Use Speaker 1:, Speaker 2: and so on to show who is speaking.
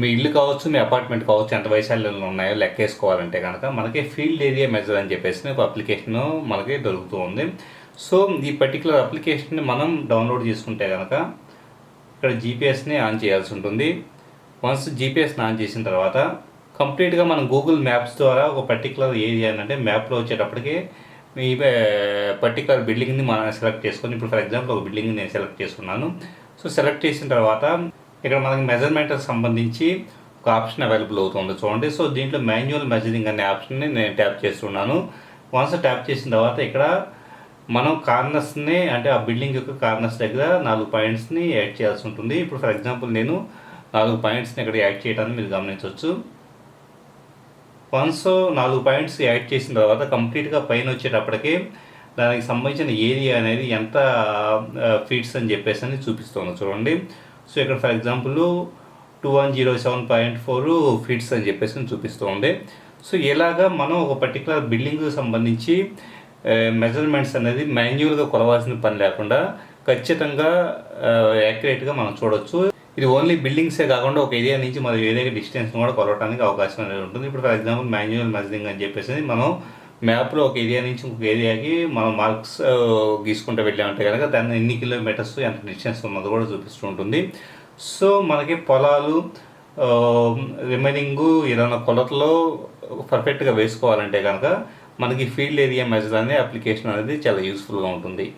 Speaker 1: మీ ఇల్లు కావచ్చు మీ అపార్ట్మెంట్ కావచ్చు ఎంత వైశాల్యంలో ఉన్నాయో లెక్క వేసుకోవాలంటే కనుక మనకి ఫీల్డ్ ఏరియా మెజర్ అని చెప్పేసి ఒక అప్లికేషన్ మనకి దొరుకుతూ ఉంది. సో ఈ పర్టికులర్ అప్లికేషన్ని మనం డౌన్లోడ్ చేసుకుంటే కనుక ఇక్కడ జీపీఎస్ని ఆన్ చేయాల్సి ఉంటుంది. వన్స్ జీపీఎస్ని ఆన్ చేసిన తర్వాత కంప్లీట్గా మనం గూగుల్ మ్యాప్స్ ద్వారా ఒక పర్టికులర్ ఏరియా అంటే మ్యాప్లో వచ్చేటప్పటికి మీ పర్టికులర్ బిల్డింగ్ని మనం సెలెక్ట్ చేసుకొని ఇప్పుడు ఫర్ ఎగ్జాంపుల్ ఒక బిల్డింగ్ నేను సెలెక్ట్ చేసుకున్నాను. సో సెలెక్ట్ చేసిన తర్వాత ఇక్కడ మనకి మెజర్మెంట్కి సంబంధించి ఒక ఆప్షన్ అవైలబుల్ అవుతుంది. చూడండి. సో దీంట్లో మాన్యువల్ మెజరింగ్ అనే ఆప్షన్ని నేను ట్యాప్ చేస్తున్నాను. వన్స్ ట్యాప్ చేసిన తర్వాత ఇక్కడ మనం కార్నర్స్ని అంటే ఆ బిల్డింగ్ యొక్క కార్నర్స్ దగ్గర నాలుగు పాయింట్స్ని యాడ్ చేయాల్సి ఉంటుంది. ఇప్పుడు ఫర్ ఎగ్జాంపుల్ నేను నాలుగు పాయింట్స్ని ఇక్కడ యాడ్ చేయడాన్ని మీరు గమనించవచ్చు. వన్స్ నాలుగు పాయింట్స్ యాడ్ చేసిన తర్వాత కంప్లీట్గా పైన వచ్చేటప్పటికి దానికి సంబంధించిన ఏరియా అనేది ఎంత ఫీట్స్ అని చెప్పేసి అని చూపిస్తుంది. చూడండి. సో ఇక్కడ for example two one zero seven point four feets అని చెప్పేసి చూపిస్తూ ఉండే సో ఇలాగా మనం ఒక పర్టికులర్ బిల్డింగ్కి సంబంధించి మెజర్మెంట్స్ అనేది మాన్యువల్గా కొలవాల్సిన పని లేకుండా ఖచ్చితంగా యాక్యురేట్గా మనం చూడొచ్చు. ఇది ఓన్లీ బిల్డింగ్సే కాకుండా ఒక ఏరియా నుంచి మనం ఏదైనా డిస్టెన్స్ కూడా కొలవడానికి అవకాశం అనేది ఉంటుంది. ఇప్పుడు ఫర్ ఎగ్జాంపుల్ మాన్యువల్ మెజరింగ్ అని చెప్పేసి మనం మ్యాప్లో ఒక ఏరియా నుంచి ఇంకొక ఏరియాకి మనం మార్క్స్ గీసుకుంటూ వెళ్ళామంటే కనుక దాన్ని ఎన్ని కిలోమీటర్స్ ఎంత డిస్టెన్స్ ఉన్నది కూడా చూపిస్తూ ఉంటుంది. సో మనకి పొలాలు రిమైనింగ్ ఏదైనా కొలతలో పర్ఫెక్ట్గా వేసుకోవాలంటే కనుక మనకి ఫీల్డ్ ఏరియా మెజర్ అనే అప్లికేషన్ అనేది చాలా యూస్ఫుల్గా ఉంటుంది.